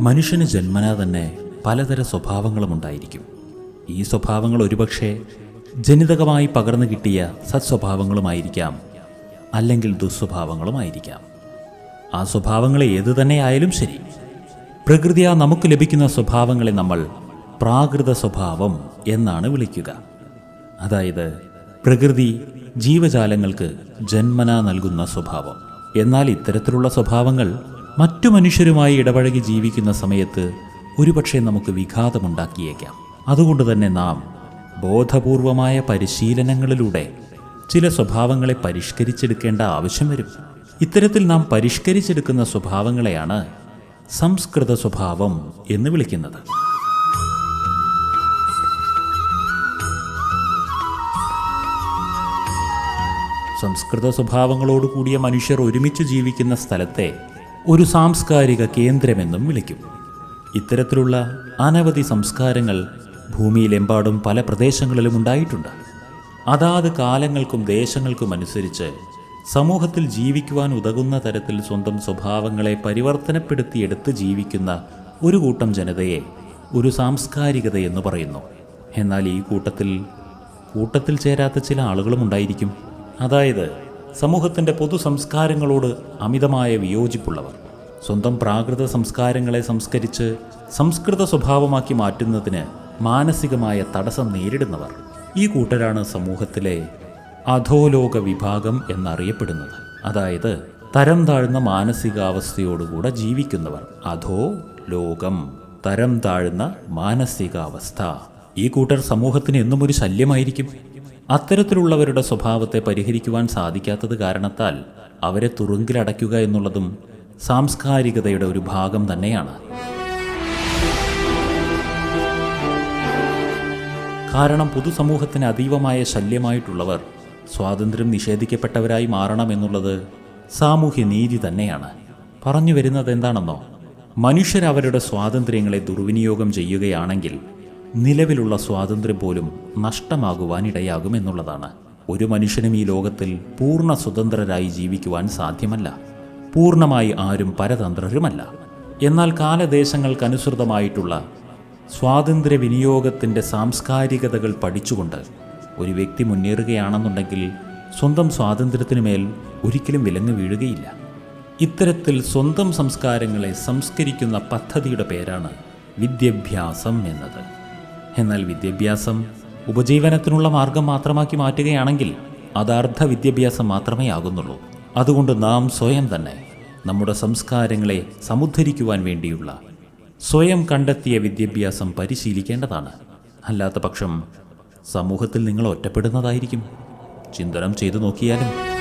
മനുഷ്യന് ജന്മനാ തന്നെ പലതര സ്വഭാവങ്ങളും ഉണ്ടായിരിക്കും ഈ സ്വഭാവങ്ങൾ ഒരുപക്ഷെ ജനിതകമായി പകർന്നു കിട്ടിയ സത്സ്വഭാവങ്ങളുമായിരിക്കാം അല്ലെങ്കിൽ ദുസ്വഭാവങ്ങളുമായിരിക്കാം. ആ സ്വഭാവങ്ങൾ ഏതു തന്നെയായാലും ശരി. പ്രകൃതിയാ നമുക്ക് ലഭിക്കുന്ന സ്വഭാവങ്ങളെ നമ്മൾ പ്രാകൃത സ്വഭാവം എന്നാണ് വിളിക്കുക. അതായത് പ്രകൃതി ജീവജാലങ്ങൾക്ക് ജന്മന നൽകുന്ന സ്വഭാവം. എന്നാൽ ഇത്തരത്തിലുള്ള സ്വഭാവങ്ങൾ മറ്റു മനുഷ്യരുമായി ഇടപഴകി ജീവിക്കുന്ന സമയത്ത് ഒരുപക്ഷെ നമുക്ക് വിഘാതമുണ്ടാക്കിയേക്കാം. അതുകൊണ്ട് തന്നെ നാം ബോധപൂർവമായ പരിശീലനങ്ങളിലൂടെ ചില സ്വഭാവങ്ങളെ പരിഷ്കരിച്ചെടുക്കേണ്ട ആവശ്യം വരും. ഇത്തരത്തിൽ നാം പരിഷ്കരിച്ചെടുക്കുന്ന സ്വഭാവങ്ങളെയാണ് സംസ്കൃത സ്വഭാവം എന്ന് വിളിക്കുന്നത്. സംസ്കൃത സ്വഭാവങ്ങളോട് കൂടിയ മനുഷ്യർ ഒരുമിച്ച് ജീവിക്കുന്ന സ്ഥലത്തെ ഒരു സാംസ്കാരിക കേന്ദ്രമെന്നും വിളിക്കും. ഇത്തരത്തിലുള്ള അനവധി സംസ്കാരങ്ങൾ ഭൂമിയിലെമ്പാടും പല പ്രദേശങ്ങളിലും ഉണ്ടായിട്ടുണ്ട്. അതാത് കാലങ്ങൾക്കും ദേശങ്ങൾക്കും അനുസരിച്ച് സമൂഹത്തിൽ ജീവിക്കുവാൻ ഉതകുന്ന തരത്തിൽ സ്വന്തം സ്വഭാവങ്ങളെ പരിവർത്തനപ്പെടുത്തിയെടുത്ത് ജീവിക്കുന്ന ഒരു കൂട്ടം ജനതയെ ഒരു സാംസ്കാരികത എന്ന് പറയുന്നു. എന്നാൽ ഈ കൂട്ടത്തിൽ കൂട്ടത്തിൽ ചേരാത്ത ചില ആളുകളും ഉണ്ടായിരിക്കും. അതായത് സമൂഹത്തിന്റെ പൊതു സംസ്കാരങ്ങളോട് അമിതമായ വിയോജിപ്പുള്ളവർ. സ്വന്തം പ്രാകൃത സംസ്കാരങ്ങളെ സംസ്കരിച്ച് സംസ്കൃത സ്വഭാവമാക്കി മാറ്റുന്നതിന് മാനസികമായ തടസ്സം നേരിടുന്നവർ. ഈ കൂട്ടരാണ് സമൂഹത്തിലെ അധോലോക വിഭാഗം എന്നറിയപ്പെടുന്നത്. അതായത് തരം താഴ്ന്ന മാനസികാവസ്ഥയോടുകൂടെ ജീവിക്കുന്നവർ. അധോ ലോകം തരം താഴ്ന്ന മാനസികാവസ്ഥ. ഈ കൂട്ടർ സമൂഹത്തിന് എന്നും ഒരു ശല്യമായിരിക്കും. അത്തരത്തിലുള്ളവരുടെ സ്വഭാവത്തെ പരിഹരിക്കുവാൻ സാധിക്കാത്തത് കാരണത്താൽ അവരെ തുറുങ്കിലടയ്ക്കുക എന്നുള്ളതും സാംസ്കാരികതയുടെ ഒരു ഭാഗം തന്നെയാണ്. കാരണം പൊതുസമൂഹത്തിന് അതീവമായ ശല്യമായിട്ടുള്ളവർ സ്വാതന്ത്ര്യം നിഷേധിക്കപ്പെട്ടവരായി മാറണമെന്നുള്ളത് സാമൂഹ്യ നീതി തന്നെയാണ്. പറഞ്ഞു വരുന്നത് എന്താണെന്നോ മനുഷ്യരവരുടെ സ്വാതന്ത്ര്യങ്ങളെ ദുർവിനിയോഗം ചെയ്യുകയാണെങ്കിൽ നിലവിലുള്ള സ്വാതന്ത്ര്യം പോലും നഷ്ടമാകുവാനിടയാകുമെന്നുള്ളതാണ്. ഒരു മനുഷ്യനും ഈ ലോകത്തിൽ പൂർണ സ്വതന്ത്രരായി ജീവിക്കുവാൻ സാധ്യമല്ല. പൂർണമായി ആരും പരതന്ത്രരുമല്ല. എന്നാൽ കാലദേശങ്ങൾക്കനുസൃതമായിട്ടുള്ള സ്വാതന്ത്ര്യ വിനിയോഗത്തിന്റെ സാംസ്കാരികതകൾ പഠിച്ചുകൊണ്ട് ഒരു വ്യക്തി മുന്നേറുകയാണെന്നുണ്ടെങ്കിൽ സ്വന്തം സ്വാതന്ത്ര്യത്തിനു മേൽ ഒരിക്കലും വിലങ്ങ് വീഴുകയില്ല. ഇത്തരത്തിൽ സ്വന്തം സംസ്കാരങ്ങളെ സംസ്കരിക്കുന്ന പദ്ധതിയുടെ പേരാണ് വിദ്യാഭ്യാസം എന്നത്. എന്നാൽ വിദ്യാഭ്യാസം ഉപജീവനത്തിനുള്ള മാർഗം മാത്രമാക്കി മാറ്റുകയാണെങ്കിൽ അത് അർദ്ധ വിദ്യാഭ്യാസം മാത്രമേ ആകുന്നുള്ളൂ. അതുകൊണ്ട് നാം സ്വയം തന്നെ നമ്മുടെ സംസ്കാരങ്ങളെ സമുദ്ധരിക്കുവാൻ വേണ്ടിയുള്ള സ്വയം കണ്ടെത്തിയ വിദ്യാഭ്യാസം പരിശീലിക്കേണ്ടതാണ്. അല്ലാത്ത പക്ഷം സമൂഹത്തിൽ നിങ്ങൾ ഒറ്റപ്പെടുന്നതായിരിക്കും. ചിന്തനം ചെയ്തു നോക്കിയാലും